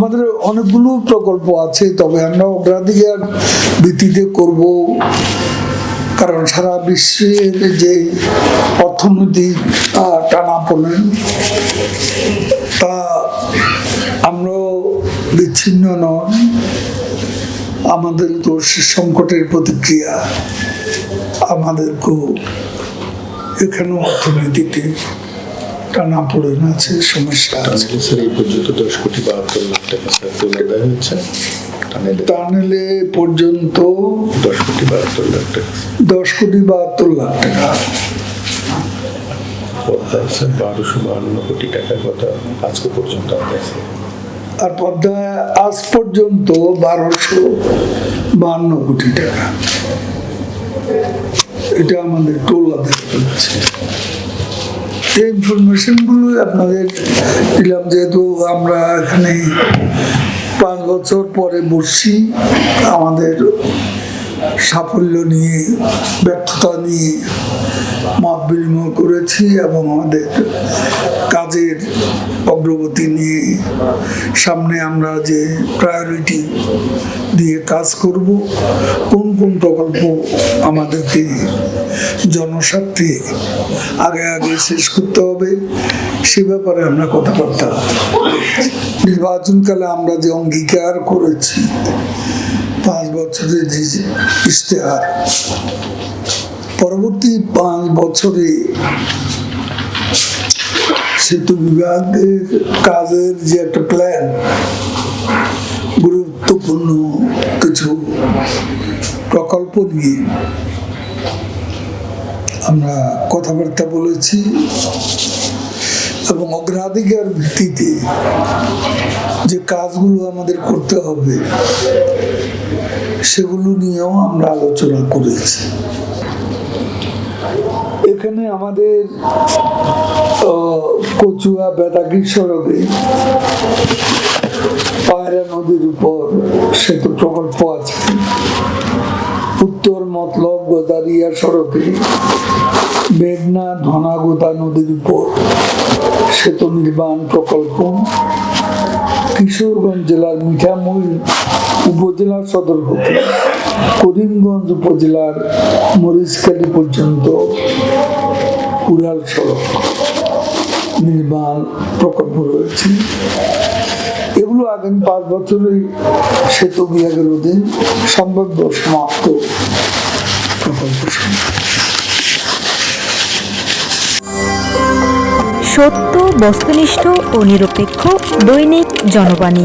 আমাদের অনেকগুলো প্রকল্প আছে, তবে আমরা অগ্রাধিকার ভিত্তিতে করব। কারণ সারা বিশ্বের যে অর্থনৈতিক টানা পড়েন। তা আমরাও বিচ্ছিন্ন নয় আমাদের তো সে সংকটের প্রতিক্রিয়া আমাদেরকেও এখানেও অর্থনীতিতে টানা পড়ে আছে সমস্যা আছে। স্যার এই পর্যন্ত দশ কোটি বাহাত্তর লাখ টাকা স্যার তুলে দেওয়া হয়েছে। টানেলে টানেলে পর্যন্ত দশ কোটি বাহাত্তর লাখ টাকা। দশ কোটি বাহাত্তর লাখ টাকা। পদ্মায় স্যার বারোশো বাহান্ন কোটি টাকার কথা আজকে পর্যন্ত আছে আর পদ্মায় আজ পর্যন্ত বারোশো বাহান্ন কোটি টাকা। এটা আমাদের টোল আদায় করছে এই ইনফরমেশনগুলো আপনাদের দিলাম, যেহেতু আমরা এখানে পাঁচ বছর পরে বসছি, আমাদের সাফল্য নিয়ে, ব্যর্থতা নিয়ে মত বিনিময় করেছি এবং আমাদের কাজের অগ্রগতি নিয়ে সামনে আমরা যে প্রায়োরিটি দিয়ে কাজ করব, কোন কোন প্রকল্প আমাদেরকে জনস্বার্থে আগে আগে শেষ করতে হবে, সে ব্যাপারে আমরা কথাবার্তা। নির্বাচনকালে আমরা যে অঙ্গীকার করেছি, পাঁচ বছরের যে ইশতেহার, পরবর্তী পাঁচ বছরে সেতু বিভাগের কাজের যে একটা প্ল্যান গুরুত্বপূর্ণ কিছু প্রকল্প নিয়ে আমরা কথাবার্তা বলেছি এবং অগ্রাধিকার ভিত্তিতে যে কাজগুলো আমাদের করতে হবে, সেগুলো নিয়েও আমরা আলোচনা করেছি। এখানে আমাদের কচুয়া বেতাগি সড়কে পায়রা নদীর উপর সেতু প্রকল্প আছে। উত্তর মতলব গোদারিয়া সড়কে মেঘনা ধনাগোদা নদীর উপর সেতু নির্মাণ প্রকল্প। কিশোরগঞ্জ জেলার মিঠামইল উপজেলার সদর হতে করিমগঞ্জ উপজেলার মরিচকালী পর্যন্ত উড়াল সড়ক নির্মাণ প্রকল্প রয়েছে। এগুলো আগামী পাঁচ বছরে সেতু বিভাগের অধীন সম্ভাব্য সমাপ্ত প্রকল্প সত্য, বস্তুনিষ্ঠ ও নিরপেক্ষ দৈনিক জনবাণী।